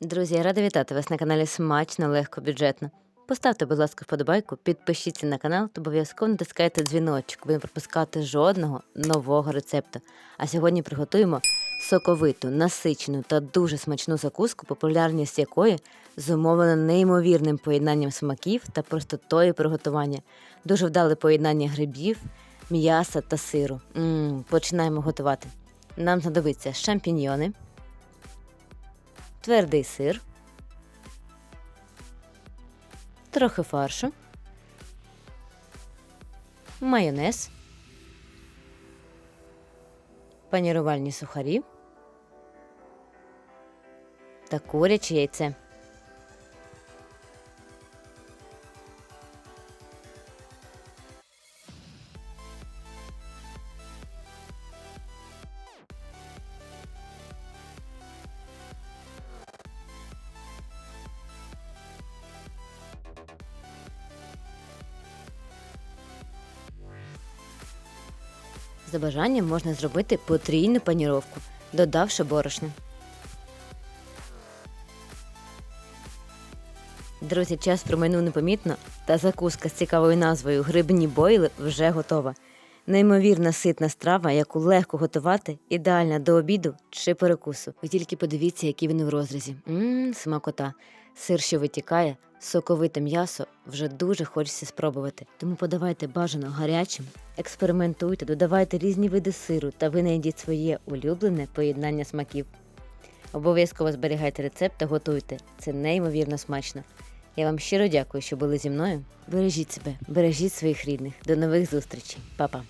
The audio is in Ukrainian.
Друзі, я рада вітати вас на каналі Смачно, легко, бюджетно. Поставте, будь ласка, вподобайку, підпишіться на канал та обов'язково натискайте дзвіночок, аби не пропускати жодного нового рецепту. А сьогодні приготуємо соковиту, насичену та дуже смачну закуску, популярність якої зумовлена неймовірним поєднанням смаків та простотою приготування. Дуже вдале поєднання грибів, м'яса та сиру. м починаємо готувати. Нам знадобиться шампіньйони, твердий сир, трохи фаршу, майонез, панірувальні сухарі та куряче яйце. За бажанням можна зробити потрійну паніровку, додавши борошно. Друзі, час промайнув непомітно, та закуска з цікавою назвою Грибні бойли вже готова. Неймовірна ситна страва, яку легко готувати, ідеальна до обіду чи перекусу. Ви тільки подивіться, які вони в розрізі. Мм, смакота. Сир, що витікає, соковите м'ясо вже дуже хочеться спробувати. Тому подавайте бажано гарячим, експериментуйте, додавайте різні види сиру та винайдіть своє улюблене поєднання смаків. Обов'язково зберігайте рецепт та готуйте. Це неймовірно смачно. Я вам щиро дякую, що були зі мною. Бережіть себе, бережіть своїх рідних. До нових зустрічей, Па-па.